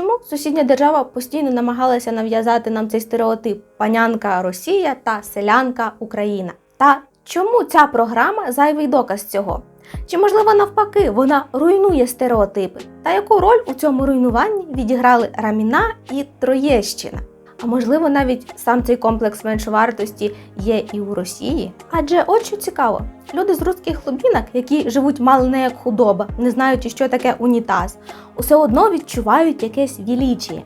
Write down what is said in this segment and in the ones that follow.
чому сусідня держава постійно намагалася нав'язати нам цей стереотип панянка Росія та селянка Україна? Та чому ця програма зайвий доказ цього? Чи можливо навпаки вона руйнує стереотипи? Та яку роль у цьому руйнуванні відіграли Раміна і Троєщина? А можливо, навіть сам цей комплекс меншовартості є і у Росії? Адже от що цікаво, люди з русських глубінок, які живуть мало не як худоба, не знаючи, що таке унітаз, усе одно відчувають якесь вілічіє.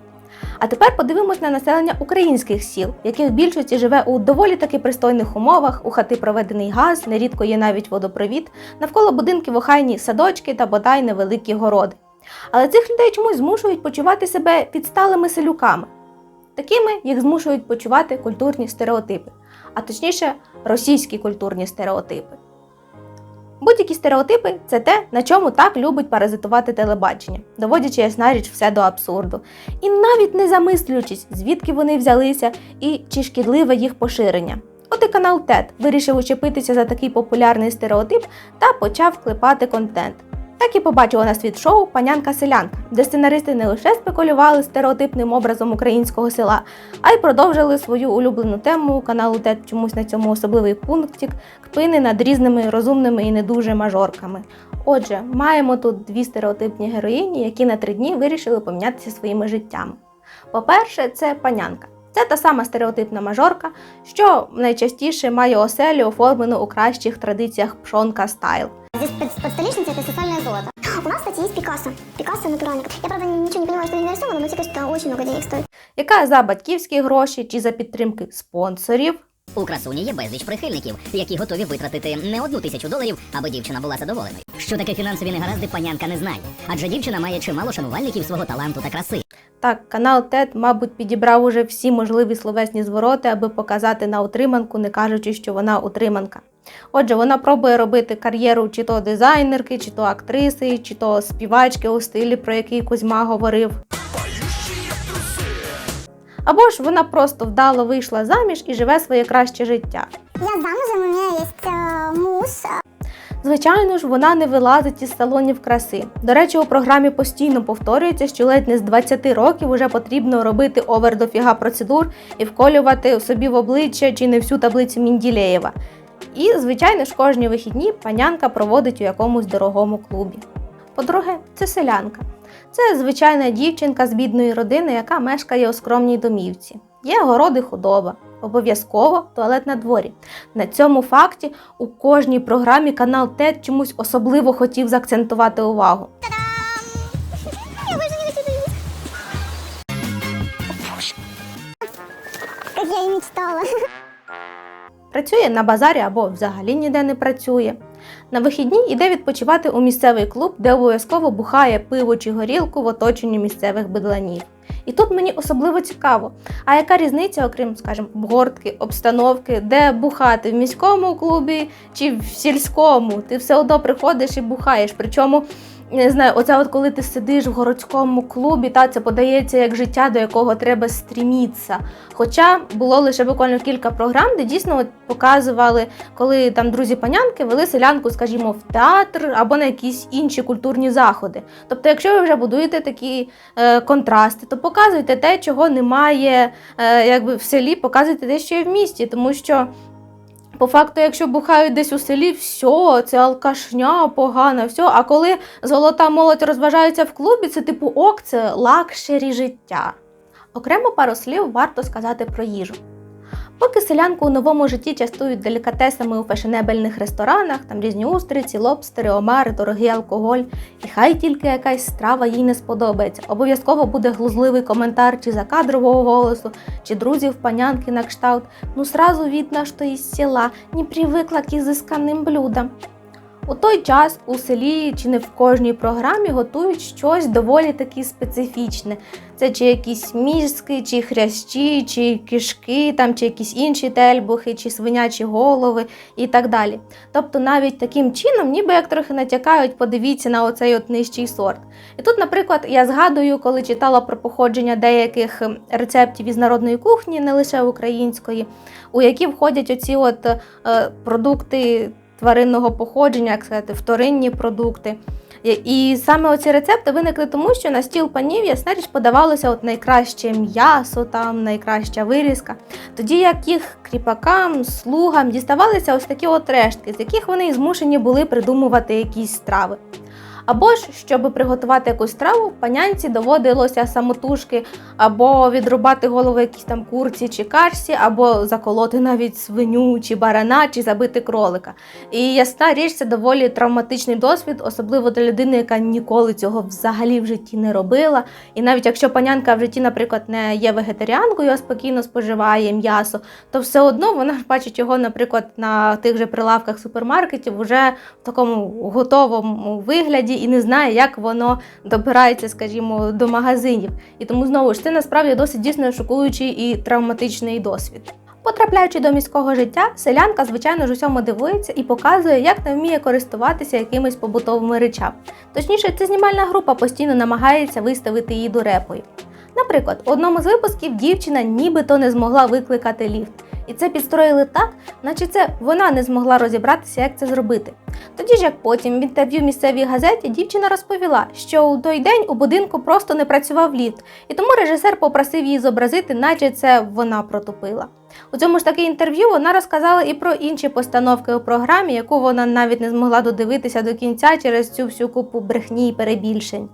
А тепер подивимось на населення українських сіл, яких в більшості живе у доволі таки пристойних умовах, у хати проведений газ, нерідко є навіть водопровід, навколо будинків охайні садочки та бодай невеликі городи. Але цих людей чомусь змушують почувати себе підсталими селюками. Такими їх змушують почувати культурні стереотипи, а точніше, російські культурні стереотипи. Будь-які стереотипи це те, на чому так любить паразитувати телебачення, доводячи ясна річ все до абсурду, і навіть не замислюючись, звідки вони взялися і чи шкідливе їх поширення. От і канал ТЕД вирішив учепитися за такий популярний стереотип та почав клепати контент. Так і побачила на світ шоу Панянка селянка, де сценаристи не лише спекулювали стереотипним образом українського села, а й продовжили свою улюблену тему каналу ТЕД чомусь на цьому особливий пунктик кпини над різними розумними і не дуже мажорками. Отже, маємо тут дві стереотипні героїні, які на три дні вирішили помінятися своїми життями. По-перше, це панянка. Це та сама стереотипна мажорка, що найчастіше має оселю, оформлену у кращих традиціях пшонка стайл. Здесь под, столешницей это сексуальное золото. У нас, кстати, есть Пикассо. Пикассо натуральник. Я, правда, ничего не понимаю, что здесь нарисовано, но кажется, это очень много денег стоит. яка за батьківські гроші чи за підтримки спонсорів У красуні є безліч прихильників, які готові витратити не одну тисячу доларів, аби дівчина була задоволеною. Що таке фінансові негаразди, панянка не знає, адже дівчина має чимало шанувальників свого таланту та краси. Так, канал ТЕД, мабуть, підібрав уже всі можливі словесні звороти, аби показати на утриманку, не кажучи, що вона утриманка. Отже, вона пробує робити кар'єру чи то дизайнерки, чи то актриси, чи то співачки у стилі, про який Кузьма говорив. Або ж вона просто вдало вийшла заміж і живе своє краще життя. Я замужем, у меня есть э, муж. Звичайно ж, вона не вилазить із салонів краси. До речі, у програмі постійно повторюється, що ледь не з 20 років вже потрібно робити овер дофіга процедур і вколювати собі в обличчя чи не всю таблицю Мінділеєва. І, звичайно ж, кожні вихідні панянка проводить у якомусь дорогому клубі. По-друге, це селянка. Це звичайна дівчинка з бідної родини, яка мешкає у скромній домівці. Є городи худоба, обов'язково туалет на дворі. На цьому факті у кожній програмі канал ТЕД чомусь особливо хотів заакцентувати увагу. Я мечтала. Працює на базарі або взагалі ніде не працює. На вихідні йде відпочивати у місцевий клуб, де обов'язково бухає пиво чи горілку в оточенні місцевих бидланів. І тут мені особливо цікаво, а яка різниця, окрім, скажімо, обгортки, обстановки, де бухати в міському клубі чи в сільському? Ти все одно приходиш і бухаєш. Причому не знаю, оце от коли ти сидиш в городському клубі, та це подається як життя, до якого треба стрімітися. Хоча було лише буквально кілька програм, де дійсно от показували, коли там друзі панянки вели селянку, скажімо, в театр або на якісь інші культурні заходи. Тобто, якщо ви вже будуєте такі е, контрасти, то показуйте те, чого немає е, якби в селі, показуйте те, що є в місті, тому що. По факту, якщо бухають десь у селі, все, це алкашня погана, все. А коли золота молодь розважається в клубі, це типу ок, це лакшері життя. Окремо пару слів варто сказати про їжу. Поки селянку у новому житті частують делікатесами у фешенебельних ресторанах, там різні устриці, лобстери, омари, дорогий алкоголь, і хай тільки якась страва їй не сподобається. Обов'язково буде глузливий коментар чи закадрового голосу, чи друзів панянки на кшталт. Ну сразу видно, що із села не привикла к ізисканим блюдам. У той час у селі чи не в кожній програмі готують щось доволі таки специфічне. Це чи якісь мізки, чи хрящі, чи кишки, там, чи якісь інші тельбухи, чи свинячі голови і так далі. Тобто навіть таким чином, ніби як трохи натякають, подивіться на оцей от нижчий сорт. І тут, наприклад, я згадую, коли читала про походження деяких ем, рецептів із народної кухні, не лише української, у які входять оці от е, продукти тваринного походження, як сказати, вторинні продукти. І- саме оці рецепти виникли тому, що на стіл панів ясна річ подавалося от найкраще м'ясо, там найкраща вирізка. Тоді як їх кріпакам, слугам діставалися ось такі от рештки, з яких вони змушені були придумувати якісь страви. Або ж, щоб приготувати якусь страву, панянці доводилося самотужки або відрубати голову якійсь там курці чи кашці, або заколоти навіть свиню чи барана, чи забити кролика. І ясна річ, це доволі травматичний досвід, особливо для людини, яка ніколи цього взагалі в житті не робила. І навіть якщо панянка в житті, наприклад, не є вегетаріанкою, а спокійно споживає м'ясо, то все одно вона ж бачить його, наприклад, на тих же прилавках супермаркетів вже в такому готовому вигляді і не знає, як воно добирається, скажімо, до магазинів. І тому знову ж це насправді досить дійсно шокуючий і травматичний досвід. Потрапляючи до міського життя, селянка, звичайно ж, усьому дивується і показує, як не вміє користуватися якимись побутовими речами. Точніше, ця знімальна група постійно намагається виставити її дурепою. Наприклад, у одному з випусків дівчина нібито не змогла викликати ліфт. І це підстроїли так, наче це вона не змогла розібратися, як це зробити. Тоді ж, як потім в інтерв'ю місцевій газеті дівчина розповіла, що у той день у будинку просто не працював ліфт, і тому режисер попросив її зобразити, наче це вона протопила. У цьому ж таки інтерв'ю вона розказала і про інші постановки у програмі, яку вона навіть не змогла додивитися до кінця через цю всю купу брехні і перебільшень.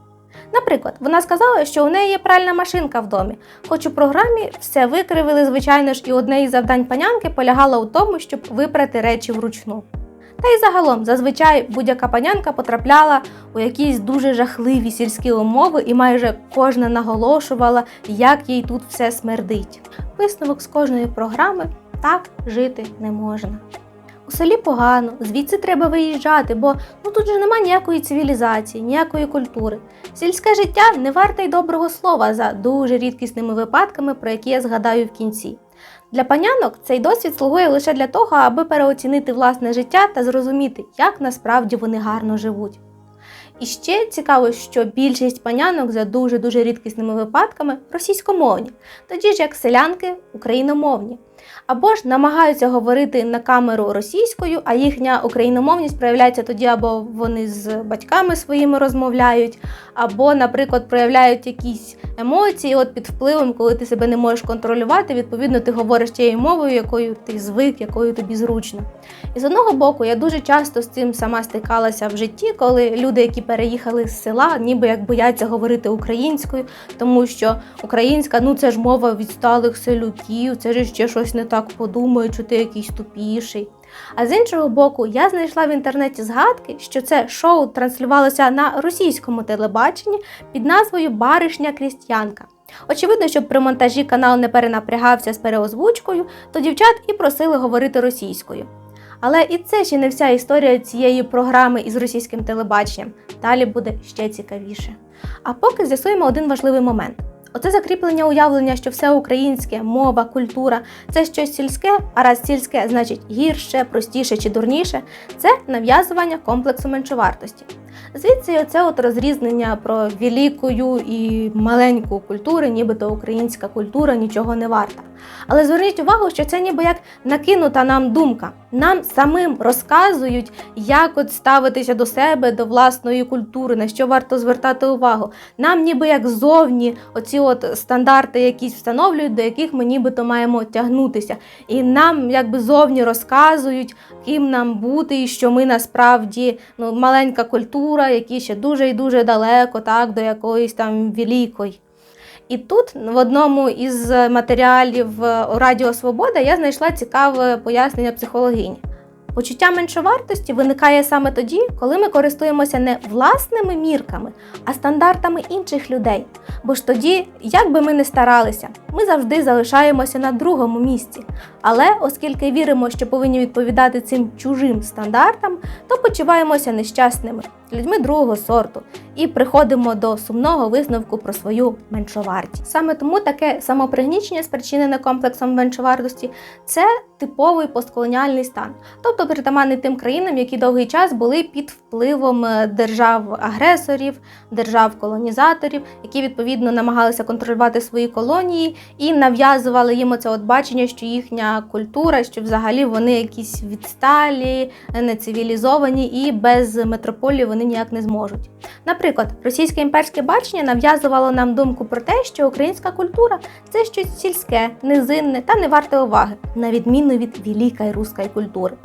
Наприклад, вона сказала, що у неї є пральна машинка в домі, хоч у програмі все викривили, звичайно ж, і одне із завдань панянки полягало у тому, щоб випрати речі вручну. Та й загалом, зазвичай будь-яка панянка потрапляла у якісь дуже жахливі сільські умови, і майже кожна наголошувала, як їй тут все смердить. Висновок з кожної програми так жити не можна. У селі погано, звідси треба виїжджати, бо ну тут же немає ніякої цивілізації, ніякої культури. Сільське життя не варте й доброго слова за дуже рідкісними випадками, про які я згадаю в кінці. Для панянок цей досвід слугує лише для того, аби переоцінити власне життя та зрозуміти, як насправді вони гарно живуть. І ще цікаво, що більшість панянок за дуже дуже рідкісними випадками російськомовні, тоді ж як селянки україномовні. Або ж намагаються говорити на камеру російською, а їхня україномовність проявляється тоді, або вони з батьками своїми розмовляють, або, наприклад, проявляють якісь емоції, от під впливом, коли ти себе не можеш контролювати, відповідно, ти говориш тією мовою, якою ти звик, якою тобі зручно. І з одного боку, я дуже часто з цим сама стикалася в житті, коли люди, які переїхали з села, ніби як бояться говорити українською, тому що українська ну це ж мова відсталих селюків, це ж ще щось не так подумають, що ти якийсь тупіший. А з іншого боку, я знайшла в інтернеті згадки, що це шоу транслювалося на російському телебаченні під назвою Баришня Крістянка. Очевидно, щоб при монтажі канал не перенапрягався з переозвучкою, то дівчат і просили говорити російською. Але і це ще не вся історія цієї програми із російським телебаченням. Далі буде ще цікавіше. А поки з'ясуємо один важливий момент. Оце закріплення уявлення, що все українське, мова, культура це щось сільське, а раз сільське значить гірше, простіше чи дурніше, це нав'язування комплексу меншовартості. Звідси оце от розрізнення про великою і маленьку культури, нібито українська культура нічого не варта. Але зверніть увагу, що це ніби як накинута нам думка. Нам самим розказують, як от ставитися до себе, до власної культури, на що варто звертати увагу. Нам ніби як зовні оці от стандарти якісь встановлюють, до яких ми нібито маємо тягнутися. І нам якби зовні розказують, ким нам бути, і що ми насправді ну, маленька культура, які ще дуже і дуже далеко, так, до якоїсь там великої. І тут в одному із матеріалів е, Радіо Свобода я знайшла цікаве пояснення психологині. Почуття меншовартості виникає саме тоді, коли ми користуємося не власними мірками, а стандартами інших людей. Бо ж тоді, як би ми не старалися, ми завжди залишаємося на другому місці. Але оскільки віримо, що повинні відповідати цим чужим стандартам, то почуваємося нещасними, людьми другого сорту і приходимо до сумного висновку про свою меншовартість. Саме тому таке самопригнічення, спричинене комплексом меншовартості, це типовий постколоніальний стан, тобто притаманний тим країнам, які довгий час були під впливом е, держав-агресорів, держав-колонізаторів, які відповідно намагалися контролювати свої колонії і нав'язували їм оце от бачення, що їхня культура, що взагалі вони якісь відсталі, нецивілізовані і без метрополії вони ніяк не зможуть. Наприклад, російське імперське бачення нав'язувало нам думку про те, що українська культура це щось сільське, низинне та не варте уваги, на відміну від великої руської культури.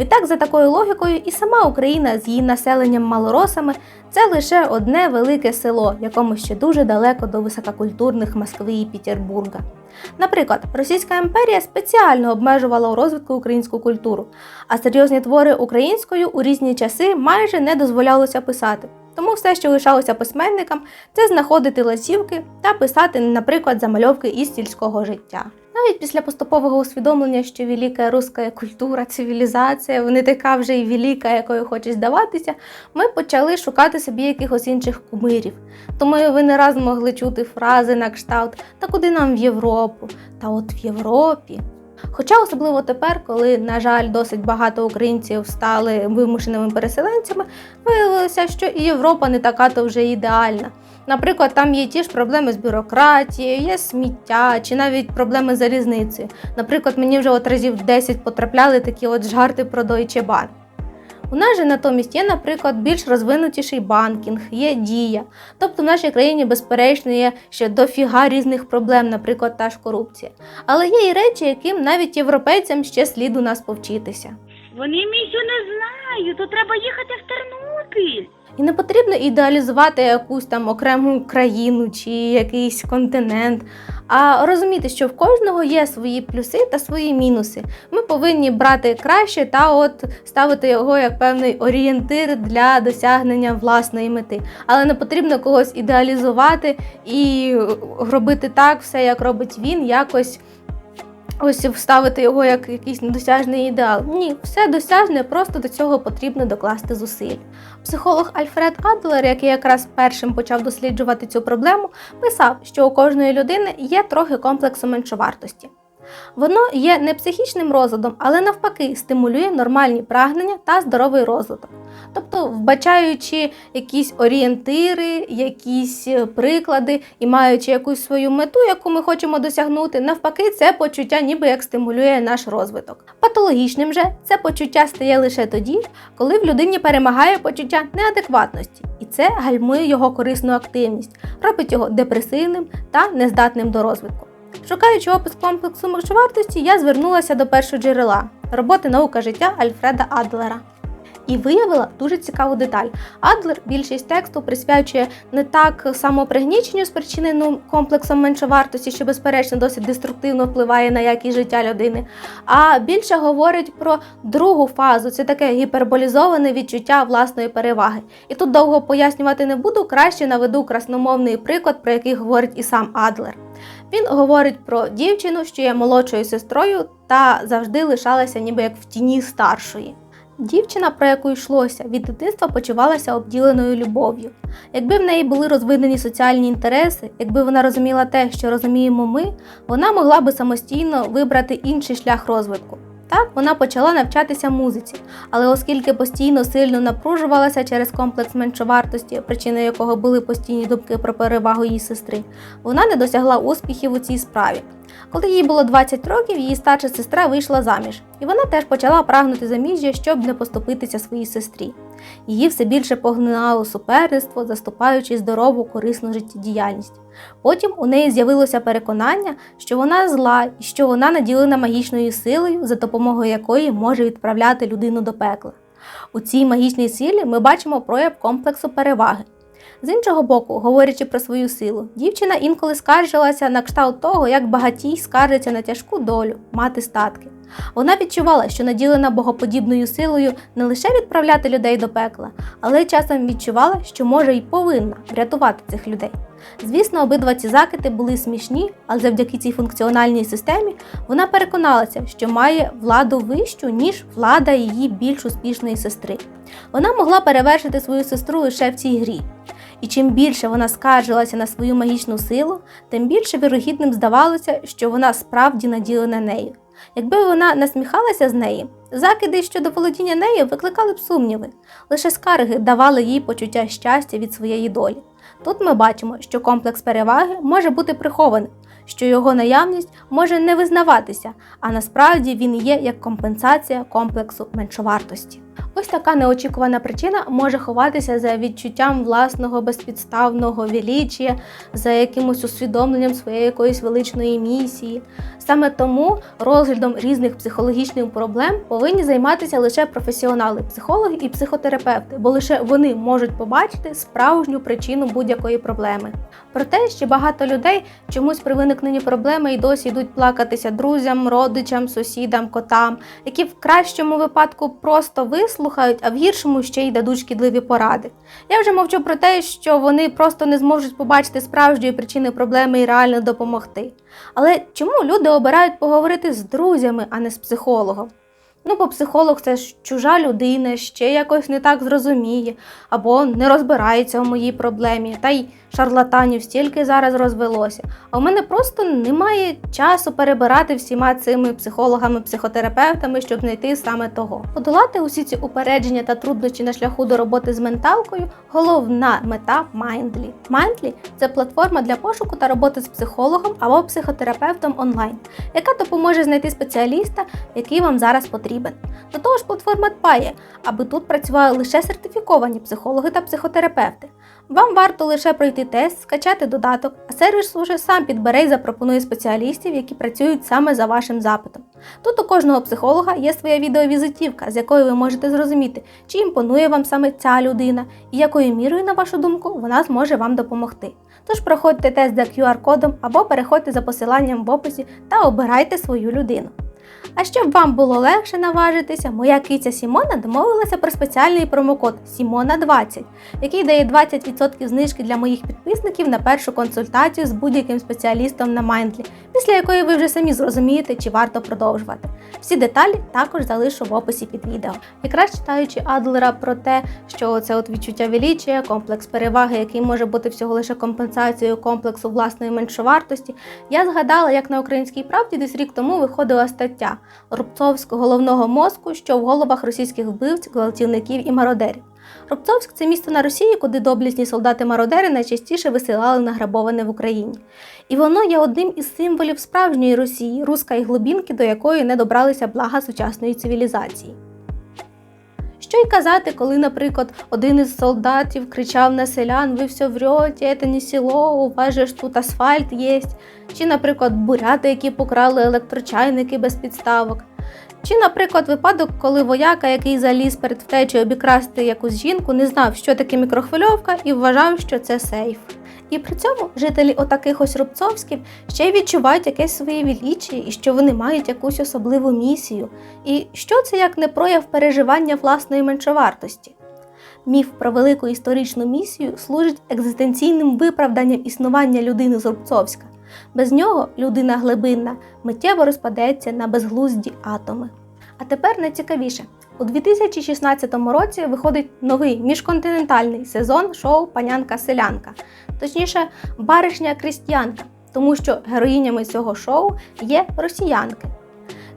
Відтак, за такою логікою, і сама Україна з її населенням малоросами це лише одне велике село, якому ще дуже далеко до висококультурних Москви і Петербурга. Наприклад, Російська імперія спеціально обмежувала у розвитку українську культуру, а серйозні твори українською у різні часи майже не дозволялося писати. Тому все, що лишалося письменникам, це знаходити лазівки та писати, наприклад, замальовки із сільського життя. Навіть після поступового усвідомлення, що велика руська культура, цивілізація, вони така вже і велика, якою хоче здаватися, ми почали шукати собі якихось інших кумирів. Тому ви не раз могли чути фрази на кшталт Та куди нам в Європу? Та от в Європі. Хоча особливо тепер, коли, на жаль, досить багато українців стали вимушеними переселенцями, виявилося, що і Європа не така то вже ідеальна. Наприклад, там є ті ж проблеми з бюрократією, є сміття чи навіть проблеми залізницею. Наприклад, мені вже от разів 10 потрапляли такі от жарти про Deutsche Bahn. У нас же натомість є, наприклад, більш розвинутіший банкінг, є дія. Тобто в нашій країні, безперечно, є ще дофіга різних проблем, наприклад, та ж корупція. Але є і речі, яким навіть європейцям ще слід у нас повчитися. Вони місю не знають, то треба їхати в Тернопіль. І не потрібно ідеалізувати якусь там окрему країну чи якийсь континент, а розуміти, що в кожного є свої плюси та свої мінуси. Ми повинні брати краще та от ставити його як певний орієнтир для досягнення власної мети. Але не потрібно когось ідеалізувати і робити так, все як робить він, якось. Ось вставити його як якийсь недосяжний ідеал. Ні, все досяжне, просто до цього потрібно докласти зусиль. Психолог Альфред Адлер, який якраз першим почав досліджувати цю проблему, писав, що у кожної людини є трохи комплексу меншовартості. Воно є не психічним розладом, але навпаки стимулює нормальні прагнення та здоровий розвиток. Тобто, вбачаючи якісь орієнтири, якісь е, приклади і маючи якусь свою мету, яку ми хочемо досягнути, навпаки, це почуття ніби як стимулює наш розвиток. Патологічним же це почуття стає лише тоді, коли в людині перемагає почуття неадекватності, і це гальмує його корисну активність, робить його депресивним та нездатним до розвитку. Шукаючи опис комплексу меншовартості, я звернулася до першого джерела роботи наука життя Альфреда Адлера. І виявила дуже цікаву деталь. Адлер більшість тексту присвячує не так самопригніченню спричиненому комплексом меншовартості, що безперечно досить деструктивно впливає на якість життя людини, а більше говорить про другу фазу це таке гіперболізоване відчуття власної переваги. І тут довго пояснювати не буду, краще наведу красномовний приклад, про який говорить і сам Адлер. Він говорить про дівчину, що є молодшою сестрою та завжди лишалася ніби як в тіні старшої. Дівчина, про яку йшлося, від дитинства почувалася обділеною любов'ю. Якби в неї були розвинені соціальні інтереси, якби вона розуміла те, що розуміємо ми, вона могла би самостійно вибрати інший шлях розвитку. Так, вона почала навчатися музиці, але оскільки постійно сильно напружувалася через комплекс меншовартості, причиною якого були постійні думки про перевагу її сестри, вона не досягла успіхів у цій справі. Коли їй було 20 років, її старша сестра вийшла заміж, і вона теж почала прагнути заміжжя, щоб не поступитися своїй сестрі. Її все більше погнало суперництво, заступаючи здорову, корисну життєдіяльність. Потім у неї з'явилося переконання, що вона зла і що вона наділена магічною силою, за допомогою якої може відправляти людину до пекла. У цій магічній силі ми бачимо прояв комплексу переваги. З іншого боку, говорячи про свою силу, дівчина інколи скаржилася на кшталт того, як багатій скаржиться на тяжку долю, мати статки. Вона відчувала, що наділена богоподібною силою не лише відправляти людей до пекла, але й часом відчувала, що може й повинна врятувати цих людей. Звісно, обидва ці закити були смішні, але завдяки цій функціональній системі вона переконалася, що має владу вищу, ніж влада її більш успішної сестри. Вона могла перевершити свою сестру лише в цій грі. І чим більше вона скаржилася на свою магічну силу, тим більше вірогідним здавалося, що вона справді наділена нею. Якби вона насміхалася з неї, закиди щодо володіння нею викликали б сумніви, лише скарги давали їй почуття щастя від своєї долі. Тут ми бачимо, що комплекс переваги може бути прихованим, що його наявність може не визнаватися, а насправді він є як компенсація комплексу меншовартості. Ось така неочікувана причина може ховатися за відчуттям власного безпідставного величія, за якимось усвідомленням своєї якоїсь величної місії. Саме тому розглядом різних психологічних проблем повинні займатися лише професіонали, психологи і психотерапевти, бо лише вони можуть побачити справжню причину будь-якої проблеми. Проте ще багато людей чомусь при виникненні проблеми і досі йдуть плакатися друзям, родичам, сусідам, котам, які в кращому випадку просто вислухають, а в гіршому ще й дадуть шкідливі поради. Я вже мовчу про те, що вони просто не зможуть побачити справжньої причини проблеми і реально допомогти. Але чому люди обирають поговорити з друзями, а не з психологом? Ну, бо психолог це ж чужа людина, ще якось не так зрозуміє, або не розбирається у моїй проблемі, та й шарлатанів стільки зараз розвелося. А у мене просто немає часу перебирати всіма цими психологами, психотерапевтами, щоб знайти саме того. Подолати усі ці упередження та труднощі на шляху до роботи з менталкою головна мета Mindly. Mindly – це платформа для пошуку та роботи з психологом або психотерапевтом онлайн, яка допоможе знайти спеціаліста, який вам зараз потрібен. До того ж, платформа дбає, аби тут працювали лише сертифіковані психологи та психотерапевти. Вам варто лише пройти тест, скачати додаток, а сервіс уже сам підбере і запропонує спеціалістів, які працюють саме за вашим запитом. Тут у кожного психолога є своя відеовізитівка, з якою ви можете зрозуміти, чи імпонує вам саме ця людина і якою мірою, на вашу думку, вона зможе вам допомогти. Тож проходьте тест за QR-кодом або переходьте за посиланням в описі та обирайте свою людину. А щоб вам було легше наважитися, моя киця Сімона домовилася про спеціальний промокод Сімона20, який дає 20% знижки для моїх підписників на першу консультацію з будь-яким спеціалістом на Mindly, після якої ви вже самі зрозумієте, чи варто продовжувати. Всі деталі також залишу в описі під відео. Якраз читаючи Адлера про те, що це от відчуття величия, комплекс переваги, який може бути всього лише компенсацією комплексу власної меншовартості, я згадала, як на українській правді десь рік тому виходила стаття Рубцовського головного мозку, що в головах російських вбивць, гвалтівників і мародерів. Рубцовськ це місто на Росії, куди доблісні солдати-мародери найчастіше висилали награбоване в Україні. І воно є одним із символів справжньої Росії, руска і глибінки, до якої не добралися блага сучасної цивілізації. Що й казати, коли, наприклад, один із солдатів кричав на селян: ви все врете, це не село, у вас же ж тут асфальт є. Чи, наприклад, буряти, які покрали електрочайники без підставок. Чи, наприклад, випадок, коли вояка, який заліз перед втечею обікрасти якусь жінку, не знав, що таке мікрохвильовка, і вважав, що це сейф. І при цьому жителі отаких ось рубцовськів ще й відчувають якесь своє величіє і що вони мають якусь особливу місію. І що це як не прояв переживання власної меншовартості? Міф про велику історичну місію служить екзистенційним виправданням існування людини з Рубцовська. Без нього людина глибинна миттєво розпадеться на безглузді атоми. А тепер найцікавіше. У 2016 році виходить новий міжконтинентальний сезон шоу Панянка-селянка, точніше, баришня крістіянка, тому що героїнями цього шоу є росіянки.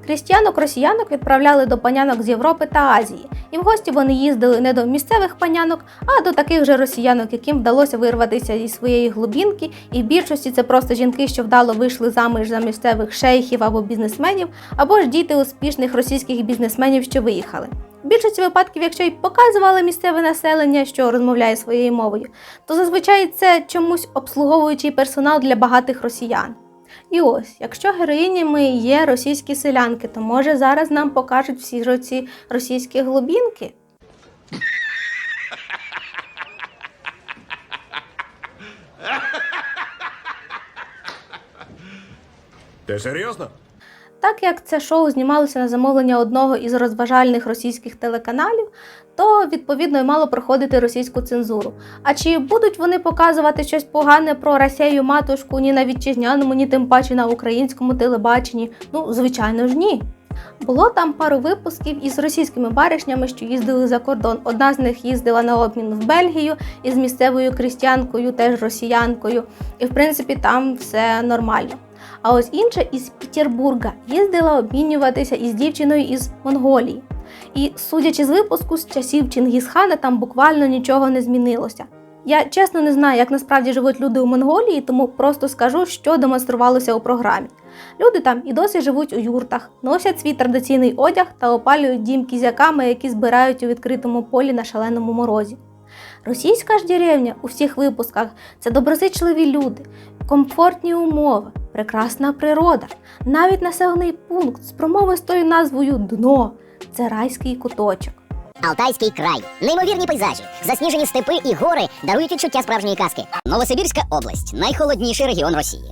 Крістіянок-росіянок відправляли до панянок з Європи та Азії, і в гості вони їздили не до місцевих панянок, а до таких же росіянок, яким вдалося вирватися зі своєї глубінки, і в більшості це просто жінки, що вдало вийшли заміж за місцевих шейхів або бізнесменів, або ж діти успішних російських бізнесменів, що виїхали. В більшості випадків, якщо й показували місцеве населення, що розмовляє своєю мовою, то зазвичай це чомусь обслуговуючий персонал для багатих росіян. І ось, якщо героїнями є російські селянки, то може зараз нам покажуть всі ці російські глубінки? Ти серйозно? Так як це шоу знімалося на замовлення одного із розважальних російських телеканалів, то відповідно й мало проходити російську цензуру. А чи будуть вони показувати щось погане про Росію матушку ні на вітчизняному, ні тим паче на українському телебаченні? Ну, звичайно ж, ні. Було там пару випусків із російськими баришнями, що їздили за кордон. Одна з них їздила на обмін в Бельгію із місцевою крістянкою, теж росіянкою. І в принципі там все нормально. А ось інша із Петербурга їздила обмінюватися із дівчиною із Монголії. І судячи з випуску, з часів Чингісхана там буквально нічого не змінилося. Я чесно не знаю, як насправді живуть люди у Монголії, тому просто скажу, що демонструвалося у програмі. Люди там і досі живуть у юртах, носять свій традиційний одяг та опалюють дім кізяками, які збирають у відкритому полі на шаленому морозі. Російська ж деревня у всіх випусках це доброзичливі люди, комфортні умови, прекрасна природа, навіть населений пункт з промовистою назвою Дно це райський куточок. Алтайський край, неймовірні пейзажі, засніжені степи і гори дарують відчуття справжньої казки. Новосибірська область найхолодніший регіон Росії.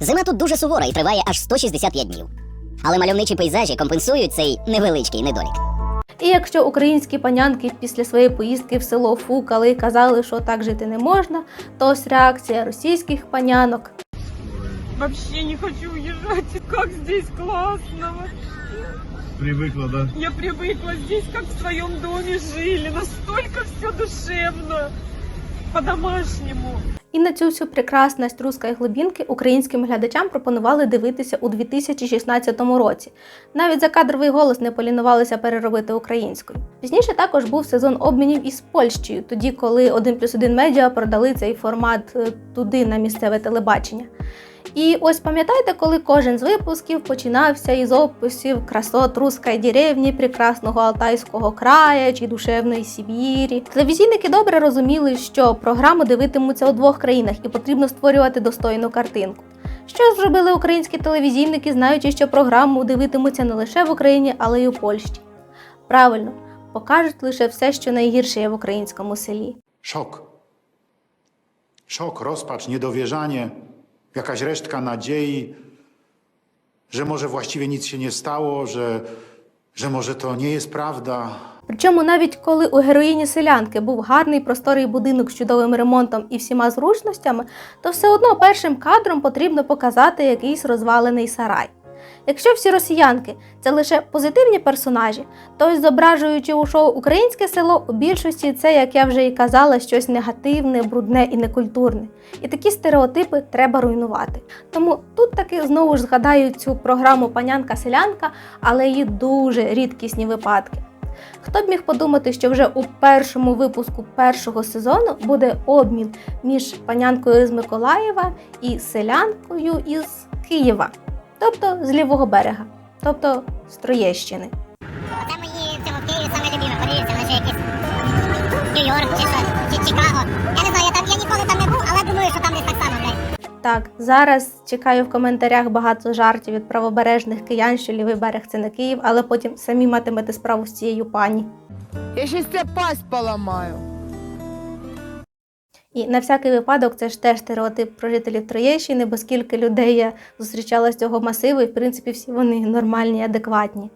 Зима тут дуже сувора і триває аж 165 днів. Але мальовничі пейзажі компенсують цей невеличкий недолік. І якщо українські панянки після своєї поїздки в село фукали і казали, що так жити не можна, то ось реакція російських панянок. Вообще не хочу уезжать. Как здесь классно. Привикла, да? Я привыкла здесь, как в своем доме жили. Настолько все душевно. По-домашнему. І на цю всю прекрасність руської глибінки українським глядачам пропонували дивитися у 2016 році. Навіть за кадровий голос не полінувалися переробити українською. Пізніше також був сезон обмінів із Польщею, тоді коли 1 плюс 1 медіа продали цей формат е, туди на місцеве телебачення. І ось пам'ятаєте, коли кожен з випусків починався із описів красот руської деревні, прекрасного Алтайського края чи душевної Сибірі. Телевізійники добре розуміли, що програму дивитимуться у двох країнах і потрібно створювати достойну картинку. Що зробили українські телевізійники, знаючи, що програму дивитимуться не лише в Україні, але й у Польщі? Правильно, покажуть лише все, що найгірше є в українському селі. Szok. Szok, rozpacz, niedowierzanie, jakaś resztka nadziei, że może właściwie nic się nie stało, że, że może to nie jest prawda. Причому навіть коли у героїні селянки був гарний просторий будинок з чудовим ремонтом і всіма зручностями, то все одно першим кадром потрібно показати якийсь розвалений сарай. Якщо всі росіянки це лише позитивні персонажі, то зображуючи у шоу Українське село, у більшості це, як я вже і казала, щось негативне, брудне і некультурне. І такі стереотипи треба руйнувати. Тому тут таки знову ж згадаю цю програму Панянка-селянка, але її дуже рідкісні випадки. Хто б міг подумати, що вже у першому випуску першого сезону буде обмін між панянкою з Миколаєва і селянкою із Києва, тобто з лівого берега, тобто з Троєщини. Оце мої цьому Києві саме любиме. Подивіться, вони ще якісь Нью-Йорк чи чи Чикаго. Я не знаю, я там я ніколи там не був, але думаю, що там десь так само, блядь. Так, зараз чекаю в коментарях багато жартів від правобережних киян, що лівий берег це не Київ, але потім самі матимете справу з цією пані. Я щас тебе пасть поламаю. І на всякий випадок це ж теж стереотип про жителів Троєщини, бо скільки людей я зустрічала з цього масиву, і в принципі всі вони нормальні, адекватні.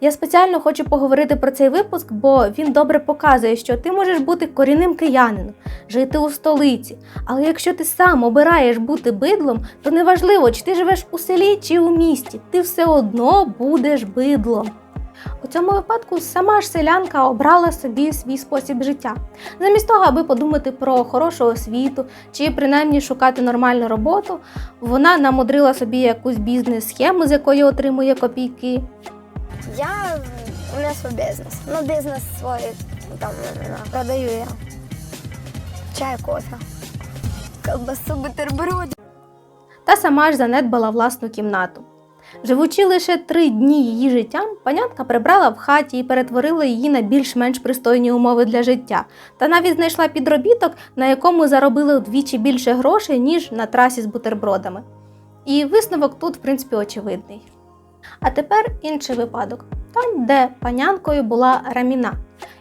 Я спеціально хочу поговорити про цей випуск, бо він добре показує, що ти можеш бути корінним киянином, жити у столиці. Але якщо ти сам обираєш бути бидлом, то неважливо, чи ти живеш у селі чи у місті, ти все одно будеш бидлом. У цьому випадку сама ж селянка обрала собі свій спосіб життя. Замість того, аби подумати про хорошу освіту чи принаймні шукати нормальну роботу, вона намудрила собі якусь бізнес-схему, з якої отримує копійки. Я у меня свой бизнес. Ну, бизнес свой, там, продаю я чай, кофе, колбасу, бутерброды. та сама ж занедбала власну кімнату. Живучи лише три дні її життям, панянка прибрала в хаті і перетворила її на більш-менш пристойні умови для життя, та навіть знайшла підробіток, на якому заробила вдвічі більше грошей, ніж на трасі з бутербродами. І висновок тут, в принципі, очевидний. А тепер інший випадок, там, де панянкою була Раміна.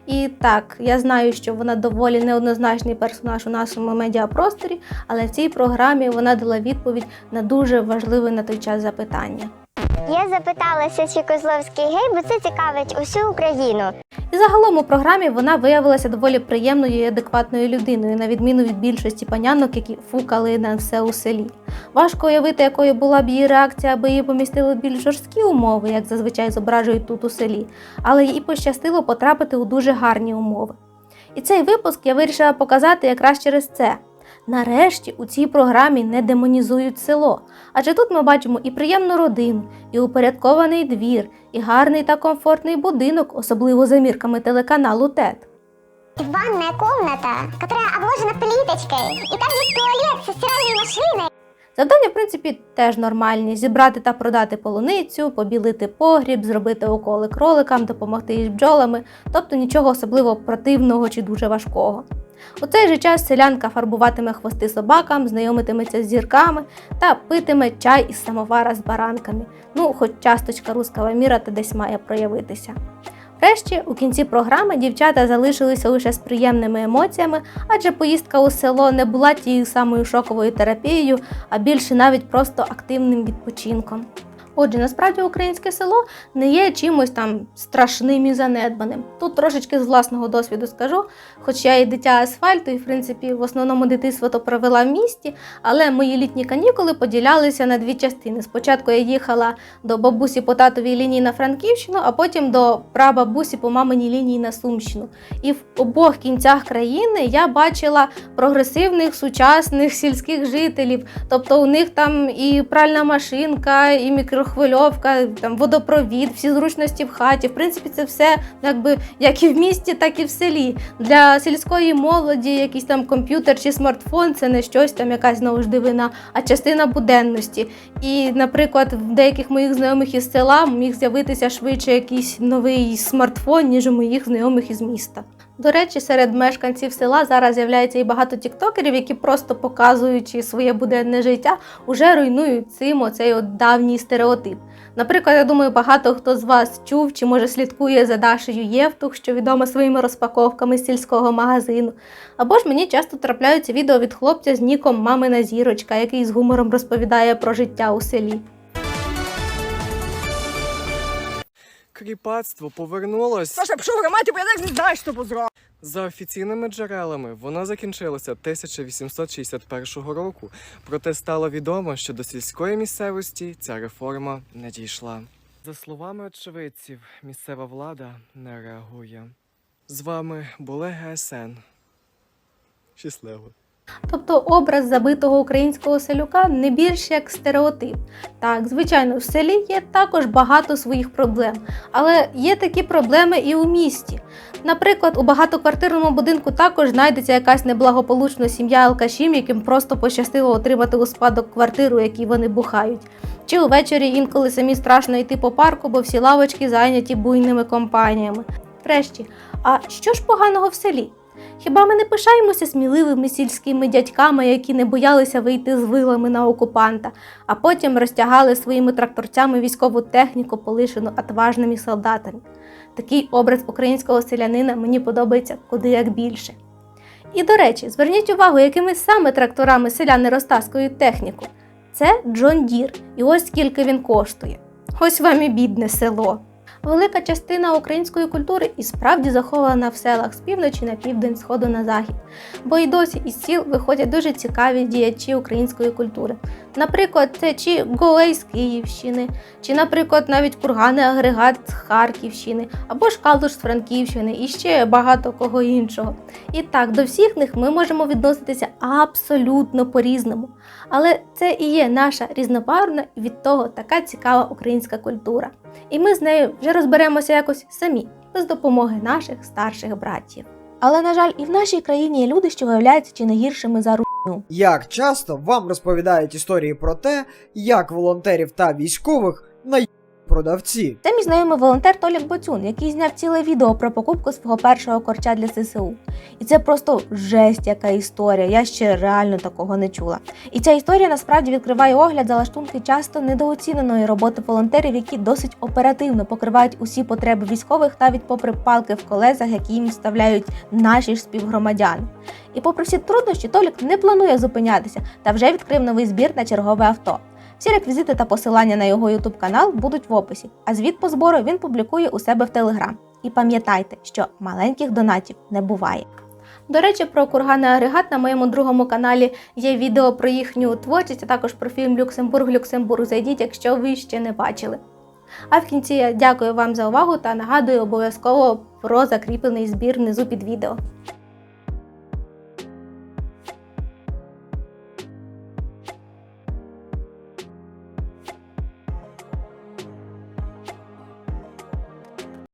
І так, я знаю, що вона доволі неоднозначний персонаж у нашому медіапросторі, але в цій програмі вона дала відповідь на дуже важливе на той час запитання. Я запиталася, чи Козловський гей, бо це цікавить усю Україну. І загалом у програмі вона виявилася доволі приємною і адекватною людиною, на відміну від більшості панянок, які фукали на все у селі. Важко уявити, якою була б її реакція, аби її помістили в більш жорсткі умови, як зазвичай зображують тут у селі, але їй пощастило потрапити у дуже гарні умови. І цей випуск я вирішила показати якраз через це. Нарешті у цій програмі не демонізують село, адже тут ми бачимо і приємну родину, і упорядкований двір, і гарний та комфортний будинок, особливо за мірками телеканалу ТЕТ. Ванная комната, которая обложена плиточкой. И там есть туалет со стиральной машиной. Завдання, в принципі, теж нормальні: зібрати та продати полуницю, побілити погріб, зробити уколи кроликам, допомогти із бджолами, тобто нічого особливо противного чи дуже важкого. У цей же час селянка фарбуватиме хвости собакам, знайомитиметься з зірками та питиме чай із самовара з баранками. Ну, хоч часточка рускава міра та десь має проявитися. Врешті, у кінці програми дівчата залишилися лише з приємними емоціями, адже поїздка у село не була тією самою шоковою терапією, а більше навіть просто активним відпочинком. Отже, насправді українське село не є чимось там страшним і занедбаним. Тут трошечки з власного досвіду скажу, хоч я і дитя асфальту, і в принципі в основному дитинство то провела в місті, але мої літні канікули поділялися на дві частини. Спочатку я їхала до бабусі по татовій лінії на Франківщину, а потім до прабабусі по маминій лінії на Сумщину. І в обох кінцях країни я бачила прогресивних сучасних сільських жителів. Тобто у них там і пральна машинка, і мікрохвильовка, там водопровід, всі зручності в хаті. В принципі, це все якби як і в місті, так і в селі. Для сільської молоді якийсь там комп'ютер чи смартфон це не щось там, якась знову ж дивина, а частина буденності. І, наприклад, в деяких моїх знайомих із села міг з'явитися швидше якийсь новий смартфон, ніж у моїх знайомих із міста. До речі, серед мешканців села зараз з'являється і багато тіктокерів, які просто показуючи своє буденне життя, уже руйнують цим оцей от давній стереотип. Наприклад, я думаю, багато хто з вас чув чи може слідкує за Дашею Євтух, що відома своїми розпаковками з сільського магазину. Або ж мені часто трапляються відео від хлопця з ніком Мамина зірочка, який з гумором розповідає про життя у селі. Кріпацтво повернулось. Саша, пішов громаді, бо я навіть не знаю, що позрав. За офіційними джерелами воно закінчилося 1861 року, проте стало відомо, що до сільської місцевості ця реформа не дійшла. За словами очевидців, місцева влада не реагує. З вами були ГСН. Щасливо. Тобто образ забитого українського селюка не більш як стереотип. Так, звичайно, в селі є також багато своїх проблем, але є такі проблеми і у місті. Наприклад, у багатоквартирному будинку також знайдеться якась неблагополучна сім'я алкашів, яким просто пощастило отримати у спадок квартиру, які вони бухають. Чи увечері інколи самі страшно йти по парку, бо всі лавочки зайняті буйними компаніями. Врешті, а що ж поганого в селі? Хіба ми не пишаємося сміливими сільськими дядьками, які не боялися вийти з вилами на окупанта, а потім розтягали своїми тракторцями військову техніку, полишену отважними солдатами? Такий образ українського селянина мені подобається куди як більше. І до речі, зверніть увагу, якими саме тракторами селяни розтаскують техніку. Це Джон Дір, і ось скільки він коштує. Ось вам і бідне село. Велика частина української культури і справді захована в селах з півночі на південь, сходу на захід, бо й досі із сіл виходять дуже цікаві діячі української культури. Наприклад, це чи Голей з Київщини, чи, наприклад, навіть кургани агрегат з Харківщини, або ж Калуш з Франківщини, і ще багато кого іншого. І так, до всіх них ми можемо відноситися абсолютно по-різному. Але це і є наша різнобарвна і від того така цікава українська культура. І ми з нею вже розберемося якось самі, без допомоги наших старших братів. Але, на жаль, і в нашій країні є люди, що виявляються чи не гіршими за руйню. Як часто вам розповідають історії про те, як волонтерів та військових наїбали продавці? Це мій знайомий волонтер Толік Боцюн, який зняв ціле відео про покупку свого першого корча для ССУ. І це просто жесть, яка історія. Я ще реально такого не чула. І ця історія насправді відкриває огляд за лаштунки часто недооціненої роботи волонтерів, які досить оперативно покривають усі потреби військових навіть попри палки в колесах, які їм вставляють наші ж співгромадяни. І попри всі труднощі, Толік не планує зупинятися та вже відкрив новий збір на чергове авто. Всі реквізити та посилання на його YouTube канал будуть в описі, а звіт по збору він публікує у себе в Телеграм. І пам'ятайте, що маленьких донатів не буває. До речі, про курганний агрегат на моєму другому каналі є відео про їхню творчість, а також про фільм Люксембург Люксембург. Зайдіть, якщо ви ще не бачили. А в кінці я дякую вам за увагу та нагадую обов'язково про закріплений збір внизу під відео.